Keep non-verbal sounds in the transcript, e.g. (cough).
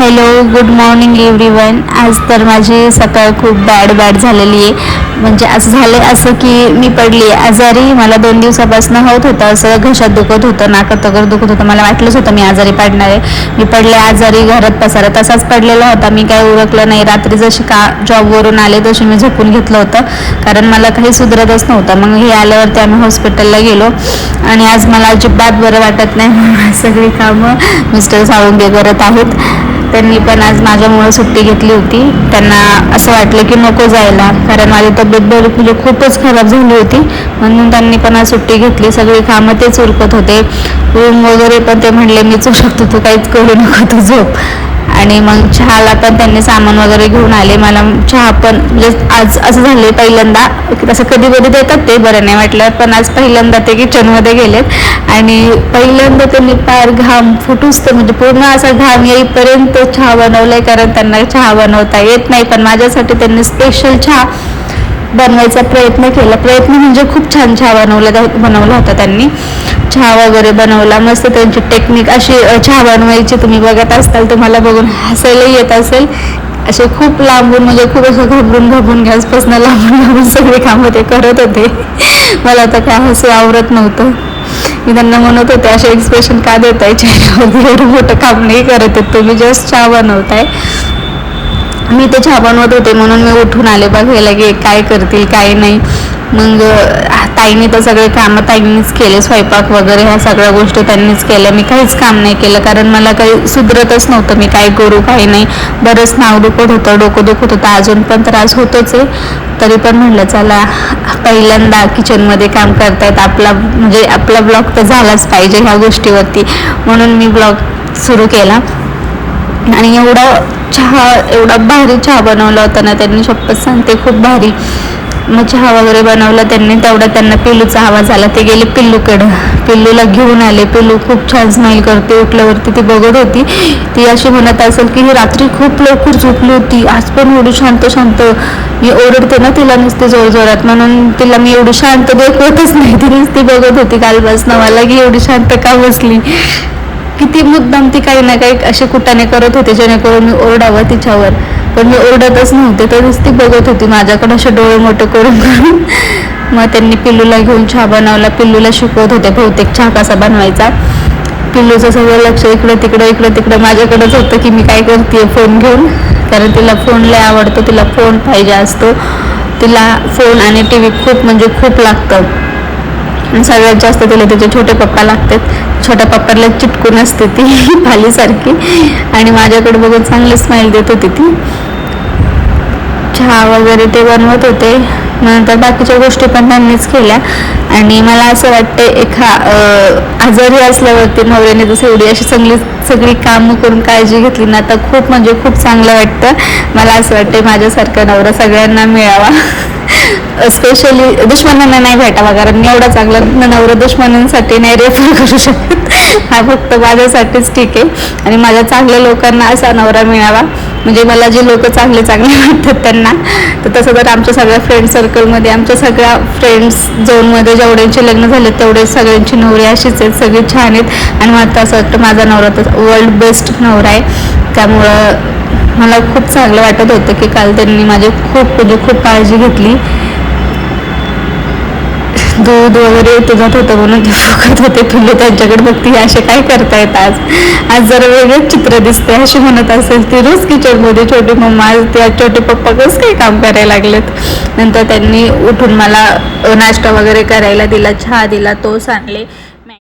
Hello good morning everyone आज तर माझी सकाळ खूप बॅड बॅड झालेली आहे. म्हणजे असं झालं असं की मी पडली आजारी मला दोन दिवसापासून होत होतं. असं घशात दुखत होतं नाकात वगैरे दुखत होतं. मला वाटलंच होतं मी आजारी पडणार आहे. मी पडले आजारी घरात पसारा तसाच पडलेला होता. मी काही उरकलं नाही. रात्री जशी का जॉबवरून आले तशी मी झोपून घेतलं होतं. कारण मला काही सुधरतच नव्हतं. मग हे आल्यावरती आम्ही हॉस्पिटलला गेलो. आणि आज मला अजिबात बरं वाटत नाही. (laughs) सगळी कामं मिस्टर साळुंगे करत आहेत. त्यांनी पण आज माझ्यामुळं सुट्टी घेतली होती. त्यांना असं वाटलं की नको जायला कारण माझी तब्येत बरी म्हणजे खूपच खराब झाली होती. म्हणून त्यांनी पण आज सुट्टी घेतली. सगळी कामं तेच उरकत होते. रूम वगैरे पण ते म्हणले मीच शकतो तू काहीच करू नको तू झोप. आणि मग चहाला पण त्यांनी सामान वगैरे घेऊन आले. मला चहा पण म्हणजे आज असं झाले पहिल्यांदा असं कधी कधी देतात ते बरं नाही वाटलं. पण आज पहिल्यांदा ते किचनमध्ये गेलेत. आणि पहिल्यांदा त्यांनी पार घाम फुटूच तर म्हणजे पूर्ण असा घाम येईपर्यंत चहा बनवलाय कारण त्यांना चहा बनवता येत नाही. पण माझ्यासाठी त्यांनी स्पेशल चहा बनवायचा प्रयत्न केला. प्रयत्न म्हणजे खूप छान चहा बनवला बनवला होता त्यांनी. चहा वगैरे बनवला मस्त त्यांची टेक्निक अशी चहा बनवायची तुम्ही बघत असताल तुम्हाला बघून हसायलाही येत असेल. असे खूप लांबून म्हणजे खूप असं घाबरून घाबरून गॅसपासून लांबून लांबून सगळे कामं ते करत होते. मला तर काय हसू आवरत नव्हतं. मी त्यांना म्हणत होते असे एक्सप्रेशन का देताय? चहा वगैरे मोठं काम नाही करत आहेत तुम्ही जस्ट चहा बनवताय. मी ते चहा बनवत होते म्हणून मी उठून आले बघायला की काय करतील काय नाही. मग ताईने तर सगळे कामं ताईंनीच केले स्वयंपाक वगैरे ह्या सगळ्या गोष्टी त्यांनीच केल्या. मी काहीच काम नाही केलं कारण मला काही सुधरतच नव्हतं मी काय करू काही नाही. बरंच नाव दुखत होतं डोकं दुखत होतं. अजून पण त्रास होतोच आहे. तरी पण म्हणलं चला पहिल्यांदा किचनमध्ये काम करतायत. आपला म्हणजे आपला ब्लॉग तर झालाच पाहिजे ह्या गोष्टीवरती. म्हणून मी ब्लॉग सुरू केला. आणि एवढं चहा एवढा भारी चहा बनवला होता ना त्यांनी शपथ सांगते खूप भारी. मग चहा वगैरे बनवला त्यांनी तेवढा त्यांना पिल्लूचा आवाज आला. ते गेले पिल्लूकडं. पिल्लूला घेऊन आले. पिल्लू खूप छान स्माईल करते. उठल्यावरती ती बघत होती. ती अशी म्हणत असेल की ही रात्री खूप लवकर झोपली होती. आज पण एवढी शांत शांत. मी ओरडते ना तिला नुसते जोर जोरात म्हणून तिला मी एवढी शांत देखवतच नाही. ती नुसती बघत होती कालपासनं. मला की एवढी शांत का बसली? किती मुद्दाम ती काही ना काही असे कुटाने करत होते जेणेकरून मी ओरडावं तिच्यावर. पण मी ओरडतच नव्हते तरीच नुसती बघत होती माझ्याकडे असे डोळे मोठे करून करून. मग त्यांनी पिल्लूला घेऊन चहा बनवला पिल्लूला शिकवत होते बहुतेक चहा कसा बनवायचा. पिल्लूचं सगळं लक्ष इकडं तिकडं इकडं तिकडं माझ्याकडेच होतं की मी काय करते फोन घेऊन. कारण तिला फोन लय आवडतो तिला फोन पाहिजे असतो. तिला फोन आणि टी व्ही खूप म्हणजे खूप लागतं. आणि सगळ्यात जास्त तिला त्याचे छोटे पप्पा लागतात. छोट्या पप्पाला चिटकून असते ती (laughs) भालीसारखी. आणि माझ्याकडे बघून चांगली स्माईल देत होती ती. चहा वगैरे ते बनवत होते. नंतर बाकीच्या गोष्टी पण त्यांनीच केल्या. आणि मला असं वाटतं एखा आजारी असल्यावरती नवऱ्याने जसं एवढी अशी चांगली सगळी कामं करून काळजी घेतली ना तर खूप म्हणजे खूप चांगलं वाटतं. मला असं वाटतं माझ्यासारखा नवरा सगळ्यांना मिळावा. (laughs) स्पेशली दुश्मनांना नाही भेटावा कारण एवढा चांगला नवरा दुश्मनांसाठी नाही रेफर करू शकत. हा फक्त माझ्यासाठीच ठीक आहे. आणि माझ्या चांगल्या लोकांना असा नवरा मिळावा. म्हणजे मला जे लोक चांगले चांगले वाटतात त्यांना तर तसं तर आमच्या सगळ्या फ्रेंड सर्कलमध्ये आमच्या सगळ्या फ्रेंड्स झोनमध्ये जेवढ्यांचे लग्न झाले तेवढे सगळ्यांची नवरी अशीच आहेत. सगळे छान आहेत. आणि मला तर असं वाटतं माझा नवरा तर वर्ल्ड बेस्ट नवरा आहे. त्यामुळं मला खूप चांगलं वाटत होतं की काल त्यांनी माझी खूप म्हणजे खूप काळजी घेतली. दूध वगैरे तुझ्यात होतं म्हणून ते फुकत होते. फुले त्यांच्याकडे बघती असे काय करतायत आज. आज जरा वेगळेच चित्र दिसते अशी म्हणत असेल ती रोज किचनमध्ये छोटी मम्मा आज त्या छोटे पप्पा कसं काही काम करायला लागलेत? नंतर त्यांनी उठून मला नाश्ता वगैरे करायला दिला चहा दिला तोच आणले.